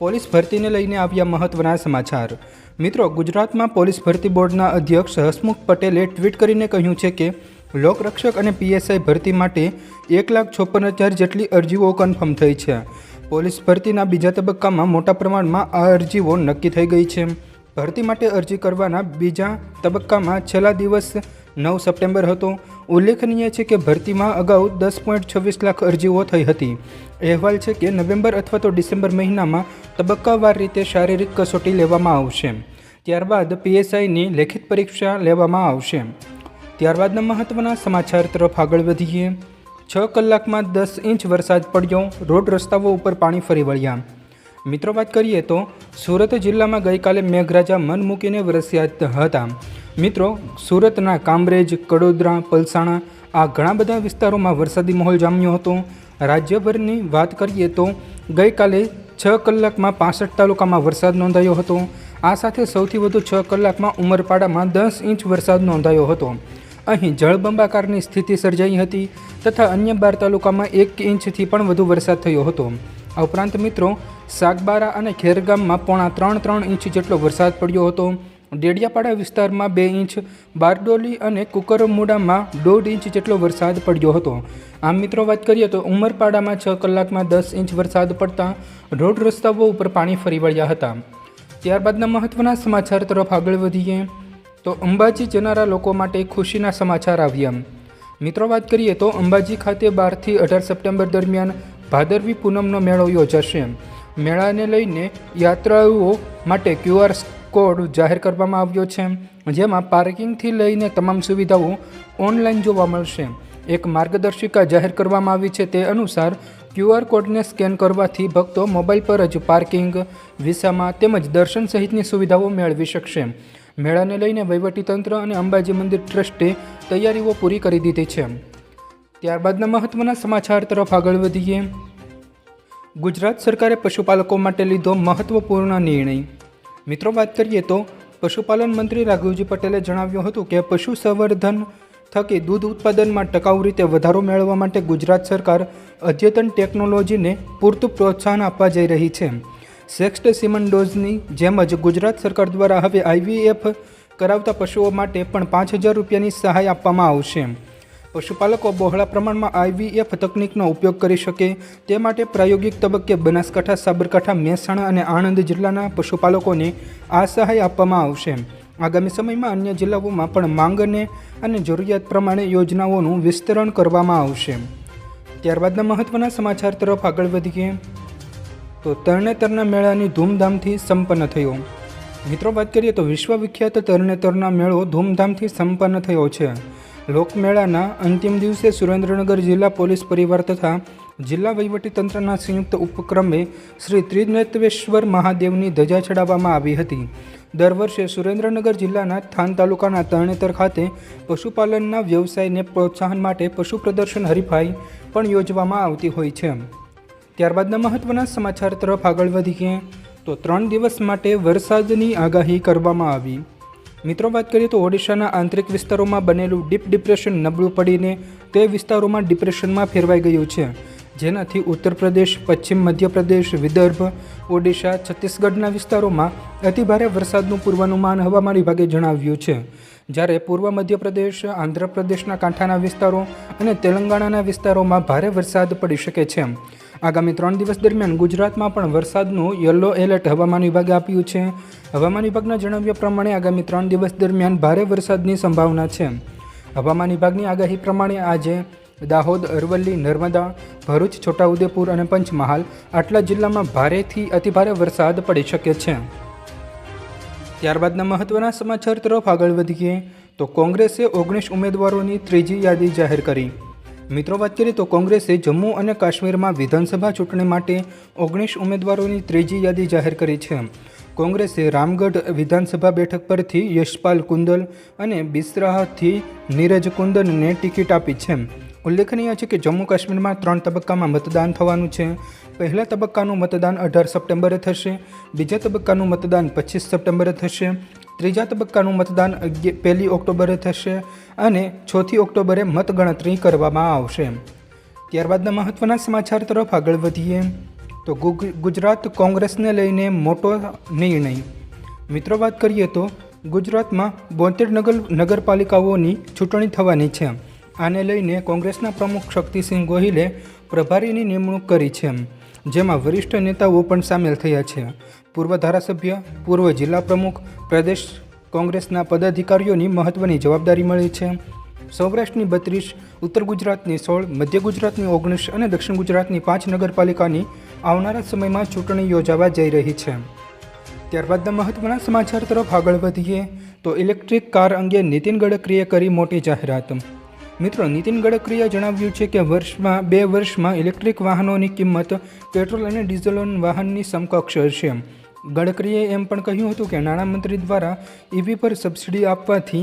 Police ભરતીને લઈને આવ્યા મહત્વના સમાચાર. મિત્રો, ગુજરાતમાં પોલીસ ભરતી બોર્ડના અધ્યક્ષ હસમુખ પટેલે ટ્વીટ કરીને કહ્યું છે કે, લોકરક્ષક અને પીએસઆઈ ભરતી માટે એક લાખ છપ્પન હજાર જેટલી અરજીઓ કન્ફર્મ થઈ છે. પોલીસ ભરતીના બીજા તબક્કામાં મોટા પ્રમાણમાં આ અરજીઓ નક્કી થઈ ગઈ છે. ભરતી માટે અરજી કરવાના બીજા તબક્કામાં છેલ્લા દિવસ નવ સપ્ટેમ્બર હતો. ઉલ્લેખનીય છે કે ભરતીમાં અગાઉ દસ પોઈન્ટ છવ્વીસ લાખ અરજીઓ થઈ હતી. અહેવાલ છે કે નવેમ્બર અથવા તો ડિસેમ્બર મહિનામાં તબક્કાવાર રીતે શારીરિક કસોટી લેવામાં આવશે. ત્યારબાદ પીએસઆઈની લેખિત પરીક્ષા લેવામાં આવશે. ત્યારબાદના મહત્ત્વના સમાચાર તરફ આગળ વધીએ. છ કલાકમાં દસ ઇંચ વરસાદ પડ્યો. રોડ રસ્તાઓ ઉપર પાણી ફરી વળ્યા. મિત્રો, વાત કરીએ તો સુરત જિલ્લામાં ગઈકાલે મેઘરાજા મન મૂકીને વરસ્યા હતા. મિત્રો, સુરતના કામરેજ, કડોદરા, પલસાણા આ ઘણા બધા વિસ્તારોમાં વરસાદી માહોલ જામ્યો હતો. રાજ્યભરની વાત કરીએ તો ગઈકાલે છ કલાકમાં પાસઠ તાલુકામાં વરસાદ નોંધાયો હતો. આ સાથે સૌથી વધુ છ કલાકમાં ઉમરપાડામાં દસ ઇંચ વરસાદ નોંધાયો હતો. અહીં જળબંબાકારની સ્થિતિ સર્જાઈ હતી તથા અન્ય બાર તાલુકામાં એક ઇંચથી પણ વધુ વરસાદ થયો હતો. આ ઉપરાંત મિત્રો, સાગબારા અને ખેરગામમાં પોણા ત્રણ ત્રણ ઇંચ જેટલો વરસાદ પડ્યો હતો. ડેડિયાપાડા વિસ્તારમાં બે ઇંચ, બારડોલી અને કુકરમુડામાં દોઢ ઇંચ જેટલો વરસાદ પડ્યો હતો. આમ મિત્રો વાત કરીએ તો ઉમરપાડામાં છ કલાકમાં દસ ઇંચ વરસાદ પડતા રોડ રસ્તાઓ ઉપર પાણી ફરી વળ્યા હતા. ત્યારબાદના મહત્ત્વના સમાચાર તરફ આગળ વધીએ તો અંબાજી જનારા લોકો માટે ખુશીના સમાચાર આવ્યા. મિત્રો વાત કરીએ તો અંબાજી ખાતે બારથી અઢાર સપ્ટેમ્બર દરમિયાન ભાદરવી પૂનમનો મેળો યોજાશે. મેળાને લઈને યાત્રાળુઓ માટે ક્યુઆર કોડ જાહેર કરવામાં આવ્યો છે. જેમાં પાર્કિંગથી લઈને તમામ સુવિધાઓ ઓનલાઈન જોવા મળશે. એક માર્ગદર્શિકા જાહેર કરવામાં આવી છે તે અનુસાર ક્યુઆર કોડને સ્કેન કરવાથી ભક્તો મોબાઈલ પર જ પાર્કિંગ, વિસામાં તેમજ દર્શન સહિતની સુવિધાઓ મેળવી શકશે. મેળાને લઈને વહીવટીતંત્ર અને અંબાજી મંદિર ટ્રસ્ટે તૈયારીઓ પૂરી કરી દીધી છે. ત્યારબાદના મહત્ત્વના સમાચાર તરફ આગળ વધીએ. ગુજરાત સરકારે પશુપાલકો માટે લીધો મહત્વપૂર્ણ નિર્ણય. મિત્રો, વાત કરીએ તો પશુપાલન મંત્રી રાઘવજી પટેલે જણાવ્યું હતું કે પશુ સંવર્ધન થકી દૂધ ઉત્પાદનમાં ટકાઉ રીતે વધારો મેળવવા માટે ગુજરાત સરકાર અદ્યતન ટેકનોલોજીને પૂરતું પ્રોત્સાહન આપવા જઈ રહી છે. સેક્સ્ટ સિમન ડોઝની જેમ જ ગુજરાત સરકાર દ્વારા હવે આઈવીએફ કરાવતા પશુઓ માટે પણ પાંચ હજાર રૂપિયાની સહાય આપવામાં આવશે. પશુપાલકો બહોળા પ્રમાણમાં આઈવીએફ તકનિકનો ઉપયોગ કરી શકે તે માટે પ્રાયોગિક તબક્કે બનાસકાંઠા, સાબરકાંઠા, મહેસાણા અને આણંદ જિલ્લાના પશુપાલકોને આ સહાય આપવામાં આવશે. આગામી સમયમાં અન્ય જિલ્લાઓમાં પણ માંગને અને જરૂરિયાત પ્રમાણે યોજનાઓનું વિસ્તરણ કરવામાં આવશે. ત્યારબાદના મહત્ત્વના સમાચાર તરફ આગળ વધીએ. તો તરણેતરના મેળાની ધૂમધામથી સંપન્ન થયો. મિત્રો, વાત કરીએ તો વિશ્વવિખ્યાત તરણેતરના મેળો ધૂમધામથી સંપન્ન થયો છે. લોકમેળાના અંતિમ દિવસે સુરેન્દ્રનગર જિલ્લા પોલીસ પરિવાર તથા જિલ્લા વહીવટીતંત્રના સંયુક્ત ઉપક્રમે શ્રી ત્રિનેત્વેશ્વર મહાદેવની ધજા ચડાવવામાં આવી હતી. દર વર્ષે સુરેન્દ્રનગર જિલ્લાના થાન તાલુકાના તરણેતર ખાતે પશુપાલનના વ્યવસાયને પ્રોત્સાહન માટે પશુ પ્રદર્શન હરીફાઈ પણ યોજવામાં આવતી હોય છે. ત્યારબાદના મહત્ત્વના સમાચાર તરફ આગળ વધીએ તો ત્રણ દિવસ માટે વરસાદની આગાહી કરવામાં આવી. મિત્રો, વાત કરીએ તો ઓડિશાના આંતરિક વિસ્તારોમાં બનેલું ડીપ ડિપ્રેશન નબળું પડીને તે વિસ્તારોમાં ડિપ્રેશનમાં ફેરવાઈ ગયું છે. જેનાથી ઉત્તર પ્રદેશ, પશ્ચિમ મધ્યપ્રદેશ, વિદર્ભ, ઓડિશા, છત્તીસગઢના વિસ્તારોમાં અતિભારે વરસાદનું પૂર્વાનુમાન હવામાન વિભાગે જણાવ્યું છે. જ્યારે પૂર્વ મધ્યપ્રદેશ, આંધ્રપ્રદેશના કાંઠાના વિસ્તારો અને તેલંગાણાના વિસ્તારોમાં ભારે વરસાદ પડી શકે છે. આગામી ત્રણ દિવસ દરમિયાન ગુજરાતમાં પણ વરસાદનું યલો એલર્ટ હવામાન વિભાગે આપ્યું છે. હવામાન વિભાગના જણાવ્યા પ્રમાણે આગામી ત્રણ દિવસ દરમિયાન ભારે વરસાદની સંભાવના છે. હવામાન વિભાગની આગાહી પ્રમાણે આજે દાહોદ, અરવલ્લી, નર્મદા, ભરૂચ, છોટાઉદેપુર અને પંચમહાલ આટલા જિલ્લામાં ભારેથી અતિભારે વરસાદ પડી શકે છે. ત્યારબાદના મહત્ત્વના સમાચાર તરફ આગળ વધીએ તો કોંગ્રેસે ઓગણીસ ઉમેદવારોની ત્રીજી યાદી જાહેર કરી. મિત્રો, વાત કરીએ તો કોંગ્રેસે જમ્મુ અને કાશ્મીરમાં વિધાનસભા ચૂંટણી માટે ઓગણીસ ઉમેદવારોની ત્રીજી યાદી જાહેર કરી છે. કોંગ્રેસે રામગઢ વિધાનસભા બેઠક પરથી યશપાલ કુંદલ અને બિસ્રાહથી નીરજ કુંદનને ટિકિટ આપી છે. ઉલ્લેખનીય છે કે જમ્મુ કાશ્મીરમાં ત્રણ તબક્કામાં મતદાન થવાનું છે. પહેલા તબક્કાનું મતદાન અઢાર સપ્ટેમ્બરે થશે, બીજા તબક્કાનું મતદાન પચીસ સપ્ટેમ્બરે થશે ત્રીજા તબક્કાનું મતદાન પહેલી ઓક્ટોબરે થશે અને ચોથી ઓક્ટોબરે મતગણતરી કરવામાં આવશે. ત્યારબાદના મહત્ત્વના સમાચાર તરફ આગળ વધીએ. તો ગુજરાત કોંગ્રેસને લઈને મોટો નિર્ણય. મિત્રો, વાત કરીએ તો ગુજરાતમાં બોતેર નગર નગરપાલિકાઓની ચૂંટણી થવાની છે. આને લઈને કોંગ્રેસના પ્રમુખ શક્તિસિંહ ગોહિલે પ્રભારીની નિમણૂક કરી છે. જેમાં વરિષ્ઠ નેતાઓ પણ સામેલ થયા છે. પૂર્વ ધારાસભ્ય, પૂર્વ જિલ્લા પ્રમુખ, પ્રદેશ કોંગ્રેસના પદાધિકારીઓની મહત્ત્વની જવાબદારી મળી છે. સૌરાષ્ટ્રની બત્રીસ, ઉત્તર ગુજરાતની સોળ, મધ્ય ગુજરાતની ઓગણીસ અને દક્ષિણ ગુજરાતની પાંચ નગરપાલિકાની આવનારા સમયમાં ચૂંટણી યોજાવા જઈ રહી છે. ત્યારબાદના મહત્ત્વના સમાચાર તરફ આગળ વધીએ, તો ઇલેક્ટ્રિક કાર અંગે નીતિન ગડકરીએ કરી મોટી જાહેરાત. મિત્રો, નીતિન ગડકરીએ જણાવ્યું છે કે વર્ષમાં, બે વર્ષમાં ઇલેક્ટ્રિક વાહનોની કિંમત પેટ્રોલ અને ડીઝલ વાહનની સમકક્ષ હશે. ગડકરીએ એમ પણ કહ્યું હતું કે નાણામંત્રી દ્વારા ઈવી પર સબસિડી આપવાથી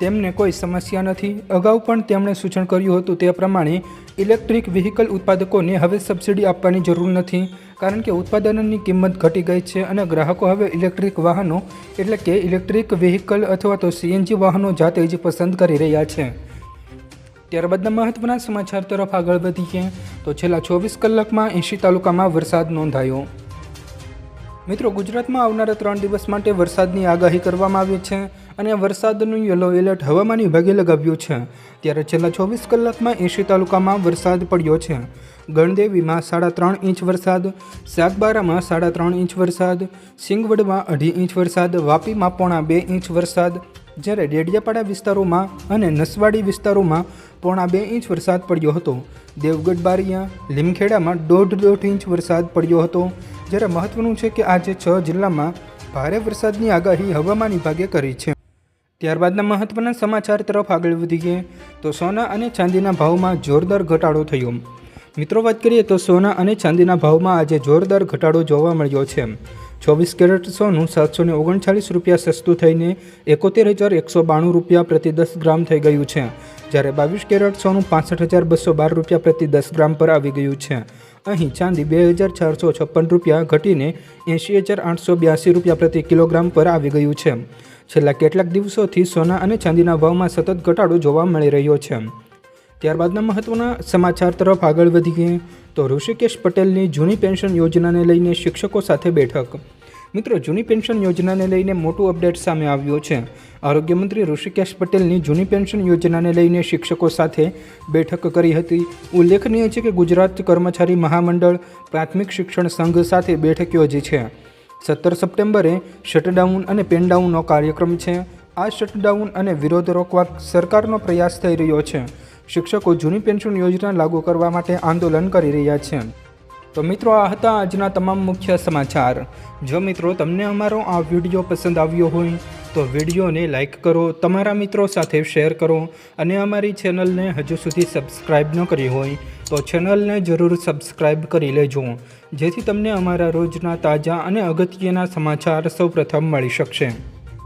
તેમને કોઈ સમસ્યા નથી. અગાઉ પણ તેમણે સૂચન કર્યું હતું તે પ્રમાણે ઇલેક્ટ્રિક વ્હીકલ ઉત્પાદકોને હવે સબસિડી આપવાની જરૂર નથી, કારણ કે ઉત્પાદનની કિંમત ઘટી ગઈ છે અને ગ્રાહકો હવે ઇલેક્ટ્રિક વાહનો, એટલે કે ઇલેક્ટ્રિક વ્હીકલ અથવા તો સીએનજી વાહનો જાતે જ પસંદ કરી રહ્યા છે. ત્યારબાદના મહત્ત્વના સમાચાર તરફ આગળ વધીએ, તો છેલ્લા ચોવીસ કલાકમાં એંશી તાલુકામાં વરસાદ નોંધાયો. મિત્રો, ગુજરાતમાં આવનારા ત્રણ દિવસ માટે વરસાદની આગાહી કરવામાં આવી છે અને વરસાદનું યલો એલર્ટ હવામાન વિભાગે લગાવ્યું છે. ત્યારે છેલ્લા ચોવીસ કલાકમાં એંશી તાલુકામાં વરસાદ પડ્યો છે. ગણદેવીમાં સાડા ત્રણ ઇંચ વરસાદ, સાગબારામાં સાડા ત્રણ ઇંચ વરસાદ, સિંગવડમાં અઢી ઇંચ વરસાદ, વાપીમાં પોણા બે ઇંચ વરસાદ. જ્યારે ડેડિયાપાડા વિસ્તારોમાં અને નસવાડી વિસ્તારોમાં પોણા બે ઇંચ વરસાદ પડ્યો હતો. દેવગઢ બારિયા, લીમખેડામાં દોઢ દોઢ ઇંચ વરસાદ પડ્યો હતો. જ્યારે મહત્વનું છે કે આજે છ જિલ્લામાં ભારે વરસાદની આગાહી હવામાન વિભાગે કરી છે. ત્યારબાદના મહત્વના સમાચાર તરફ આગળ વધીએ, તો સોના અને ચાંદીના ભાવમાં જોરદાર ઘટાડો થયો. મિત્રો, વાત કરીએ તો સોના અને ચાંદીના ભાવમાં આજે જોરદાર ઘટાડો જોવા મળ્યો છે. ચોવીસ કેરેટ સોનું સાતસો ને ઓગણચાલીસ રૂપિયા સસ્તું થઈને એકોતેર હજાર એકસો બાણું રૂપિયા પ્રતિ દસ ગ્રામ થઈ ગયું છે, જ્યારે બાવીસ કેરેટ સોનું પાસઠ હજાર બસો બાર રૂપિયા પ્રતિ દસ ગ્રામ પર આવી ગયું છે. અહીં ચાંદી બે હજાર ચારસો છપ્પન રૂપિયા ઘટીને એંશી હજાર આઠસો બ્યાસી રૂપિયા પ્રતિ કિલોગ્રામ પર આવી ગયું છે. છેલ્લા કેટલાક દિવસોથી સોના અને ચાંદીના ભાવમાં સતત ઘટાડો જોવા મળી રહ્યો છે. ત્યારબાદના મહત્ત્વના સમાચાર તરફ આગળ વધીએ, તો ઋષિકેશ પટેલની જૂની પેન્શન યોજનાને લઈને શિક્ષકો સાથે બેઠક મિત્રો, જૂની પેન્શન યોજનાને લઈને મોટું અપડેટ સામે આવ્યું છે. આરોગ્ય મંત્રી ઋષિકેશ પટેલની જૂની પેન્શન યોજનાને લઈને શિક્ષકો સાથે બેઠક કરી હતી. ઉલ્લેખનીય છે કે ગુજરાત કર્મચારી મહામંડળ પ્રાથમિક શિક્ષણ સંઘ સાથે બેઠક યોજી છે. સત્તર સપ્ટેમ્બરે શટડાઉન અને પેનડાઉનનો કાર્યક્રમ છે. આ શટડાઉન અને વિરોધ રોકવા સરકારનો પ્રયાસ થઈ રહ્યો છે. શિક્ષકો જૂની પેન્શન યોજના લાગુ કરવા માટે આંદોલન કરી રહ્યા છે. તો મિત્રો, આ હતા આજના તમામ મુખ્ય સમાચાર. જો મિત્રો તમને અમારો આ વીડિયો પસંદ આવ્યો હોય, તો વિડીયોને લાઇક કરો, તમારા મિત્રો સાથે શેર કરો અને અમારી ચેનલને હજુ સુધી સબસ્ક્રાઇબ ન કરી હોય, તો ચેનલને જરૂર સબસ્ક્રાઇબ કરી લેજો. જેથી તમને અમારા રોજના તાજા અને અગત્યના સમાચાર સૌપ્રથમ મળી શકશે.